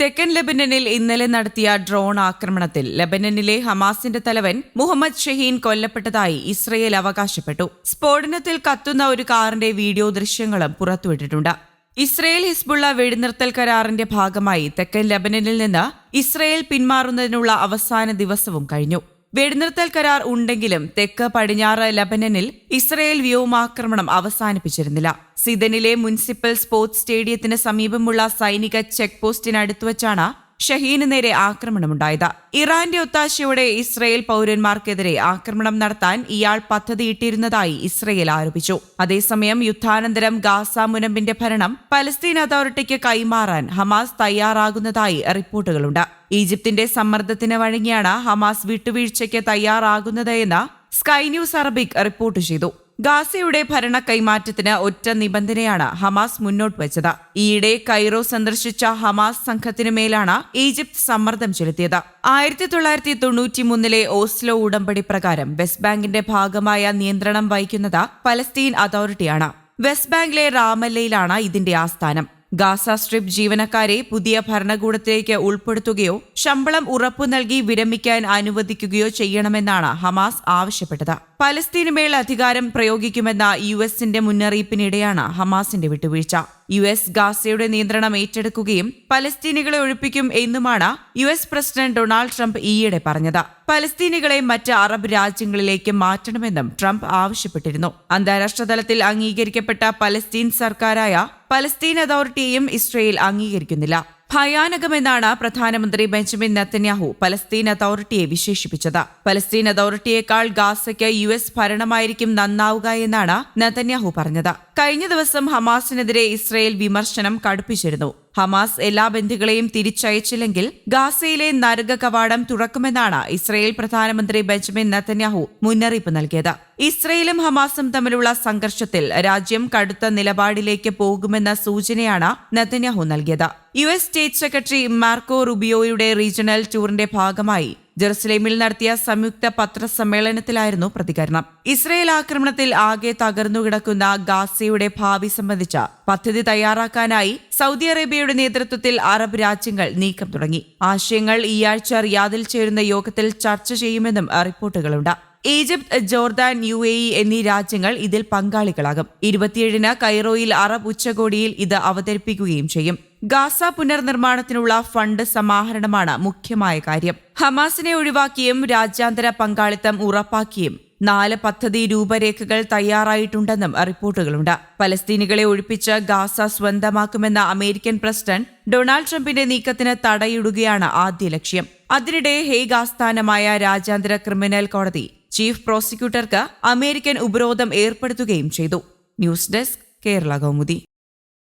തെക്കൻ ലെബനനിൽ ഇന്നലെ നടത്തിയ ഡ്രോൺ ആക്രമണത്തിൽ ലെബനനിലെ ഹമാസിന്റെ തലവൻ മുഹമ്മദ് ഷഹീൻ കൊല്ലപ്പെട്ടതായി ഇസ്രയേൽ അവകാശപ്പെട്ടു. സ്ഫോടനത്തിൽ കത്തുന്ന ഒരു കാറിന്റെ വീഡിയോ ദൃശ്യങ്ങളും പുറത്തുവിട്ടിട്ടുണ്ട്. ഇസ്രയേൽ ഹിസ്ബുള്ള വെടിനിർത്തൽ കരാറിന്റെ ഭാഗമായി തെക്കൻ ലെബനനിൽ നിന്ന് ഇസ്രയേൽ പിന്മാറുന്നതിനുള്ള അവസാന ദിവസവും കഴിഞ്ഞു. വെടിനിർത്തൽ കരാർ ഉണ്ടെങ്കിലും തെക്ക് പടിഞ്ഞാറ് ലബനനിൽ ഇസ്രയേൽ വ്യോമാക്രമണം അവസാനിപ്പിച്ചിരുന്നില്ല. സിദനിലെ മുനിസിപ്പൽ സ്പോർട്സ് സ്റ്റേഡിയത്തിന് സമീപമുള്ള സൈനിക ചെക്ക് പോസ്റ്റിനടുത്തു വച്ചാണ് ഷഹീന് നേരെ ആക്രമണമുണ്ടായത്. ഇറാന്റെ ഒത്താശയോടെ ഇസ്രയേൽ പൗരന്മാർക്കെതിരെ ആക്രമണം നടത്താൻ ഇയാൾ പദ്ധതിയിട്ടിരുന്നതായി ഇസ്രയേൽ ആരോപിച്ചു. അതേസമയം യുദ്ധാനന്തരം ഗാസ മുനമ്പിന്റെ ഭരണം പലസ്തീൻ അതോറിറ്റിക്ക് കൈമാറാൻ ഹമാസ് തയ്യാറാകുന്നതായി റിപ്പോർട്ടുകളുണ്ട്. ഈജിപ്തിന്റെ സമ്മർദ്ദത്തിന് വഴങ്ങിയാണ് ഹമാസ് വിട്ടുവീഴ്ചയ്ക്ക് തയ്യാറാകുന്നത് എന്ന് സ്കൈ ന്യൂസ് അറബിക് റിപ്പോർട്ട് ചെയ്തു. ഗാസയുടെ ഭരണ കൈമാറ്റത്തിന് ഒറ്റ നിബന്ധനയാണ് ഹമാസ് മുന്നോട്ട് വെച്ചത്. ഈയിടെ കൈറോ സന്ദർശിച്ച ഹമാസ് സംഘത്തിനു മേലാണ് ഈജിപ്ത് സമ്മർദ്ദം ചെലുത്തിയത്. ആയിരത്തി തൊള്ളായിരത്തി തൊണ്ണൂറ്റി മൂന്നിലെ ഓസ്ലോ ഉടമ്പടി പ്രകാരം വെസ്റ്റ് ബാങ്കിന്റെ ഭാഗമായ നിയന്ത്രണം വഹിക്കുന്നത് പലസ്തീൻ അതോറിറ്റിയാണ്. വെസ്റ്റ് ബാങ്കിലെ റാമല്ലയിലാണ് ഇതിന്റെ ആസ്ഥാനം. ഗാസ സ്ട്രിപ്പ് ജീവനക്കാരെ പുതിയ ഭരണകൂടത്തിലേക്ക് ഉൾപ്പെടുത്തുകയോ ശമ്പളം ഉറപ്പു നൽകി വിരമിക്കാൻ അനുവദിക്കുകയോ ചെയ്യണമെന്നാണ് ഹമാസ് ആവശ്യപ്പെട്ടത്. പലസ്തീനുമേൽ അധികാരം പ്രയോഗിക്കുമെന്ന യു എസിന്റെ മുന്നറിയിപ്പിനിടെയാണ് ഹമാസിന്റെ വിട്ടുവീഴ്ച. യു എസ് ഗാസയുടെ നിയന്ത്രണം ഏറ്റെടുക്കുകയും പലസ്തീനികളെ ഒഴിപ്പിക്കും എന്നുമാണ് U S president Donald Trump ഈയിടെ പറഞ്ഞത്. പലസ്തീനികളെ മറ്റ് അറബ് രാജ്യങ്ങളിലേക്ക് മാറ്റണമെന്നും ട്രംപ് ആവശ്യപ്പെട്ടിരുന്നു. അന്താരാഷ്ട്ര തലത്തിൽ അംഗീകരിക്കപ്പെട്ട പലസ്തീൻ സർക്കാരായ പലസ്തീൻ അതോറിറ്റിയെയും ഇസ്രയേൽ അംഗീകരിക്കുന്നില്ല. ഭയാനകമെന്നാണ് പ്രധാനമന്ത്രി ബെഞ്ചമിൻ നെത്തന്യാഹു പലസ്തീൻ അതോറിറ്റിയെ വിശേഷിപ്പിച്ചത്. പലസ്തീൻ അതോറിറ്റിയേക്കാൾ ഗാസയ്ക്ക് യു എസ് ഭരണമായിരിക്കും നന്നാവുക എന്നാണ് നെതന്യാഹു പറഞ്ഞത്. കഴിഞ്ഞ ദിവസം ഹമാസിനെതിരെ ഇസ്രയേൽ വിമർശനം കടുപ്പിച്ചിരുന്നു. ഹമാസ് എല്ലാ ബന്ധികളെയും തിരിച്ചയച്ചില്ലെങ്കിൽ ഗാസയിലെ നരക കവാടം തുറക്കുമെന്നാണ് ഇസ്രയേൽ പ്രധാനമന്ത്രി ബെഞ്ചമിൻ നത്തന്യാഹു മുന്നറിയിപ്പ് നൽകിയത്. ഇസ്രയേലും ഹമാസും തമ്മിലുള്ള സംഘർഷത്തിൽ രാജ്യം കടുത്ത നിലപാടിലേക്ക് പോകുമെന്ന സൂചനയാണ് നത്തന്യാഹു നൽകിയത്. U S state secretary Marco റുബിയോയുടെ regional ടൂറിന്റെ ഭാഗമായി ജെറുസലേമിൽ നടത്തിയ സംയുക്ത പത്രസമ്മേളനത്തിലായിരുന്നു പ്രതികരണം. ഇസ്രയേൽ ആക്രമണത്തിൽ ആകെ തകർന്നു കിടക്കുന്ന ഗാസയുടെ ഭാവി സംബന്ധിച്ച പദ്ധതി തയ്യാറാക്കാനായി സൗദി അറേബ്യയുടെ നേതൃത്വത്തിൽ അറബ് രാജ്യങ്ങൾ നീക്കം തുടങ്ങി. ആശയങ്ങൾ ഈയാഴ്ച റിയാദിൽ ചേരുന്ന യോഗത്തിൽ ചർച്ച ചെയ്യുമെന്നും റിപ്പോർട്ടുകളുണ്ട്. Egypt Jordan U A E എന്നീ രാജ്യങ്ങൾ ഇതിൽ പങ്കാളികളാകും. ഇരുപത്തിയേഴിന് കൈറോയിൽ അറബ് ഉച്ചകോടിയിൽ ഇത് അവതരിപ്പിക്കുകയും ചെയ്യും. ഗാസ പുനർനിർമ്മാണത്തിനുള്ള ഫണ്ട് സമാഹരണമാണ് മുഖ്യമായ കാര്യം. ഹമാസിനെ ഒഴിവാക്കിയും രാജ്യാന്തര പങ്കാളിത്തം ഉറപ്പാക്കിയും നാല് പദ്ധതി രൂപരേഖകൾ തയ്യാറായിട്ടുണ്ടെന്നും റിപ്പോർട്ടുകളുണ്ട്. പലസ്തീനികളെ ഒഴിപ്പിച്ച് ഗാസ സ്വന്തമാക്കുമെന്ന അമേരിക്കൻ പ്രസിഡന്റ് ഡൊണാൾഡ് ട്രംപിന്റെ നീക്കത്തിന് തടയിടുകയാണ് ആദ്യ ലക്ഷ്യം. അതിനിടെ ഹേഗ് ആസ്ഥാനമായ രാജ്യാന്തര ക്രിമിനൽ കോടതി ചീഫ് പ്രോസിക്യൂട്ടർക്ക് അമേരിക്കൻ ഉപരോധം ഏർപ്പെടുത്തുകയും ചെയ്തു. News desk Kerala Kaumudi.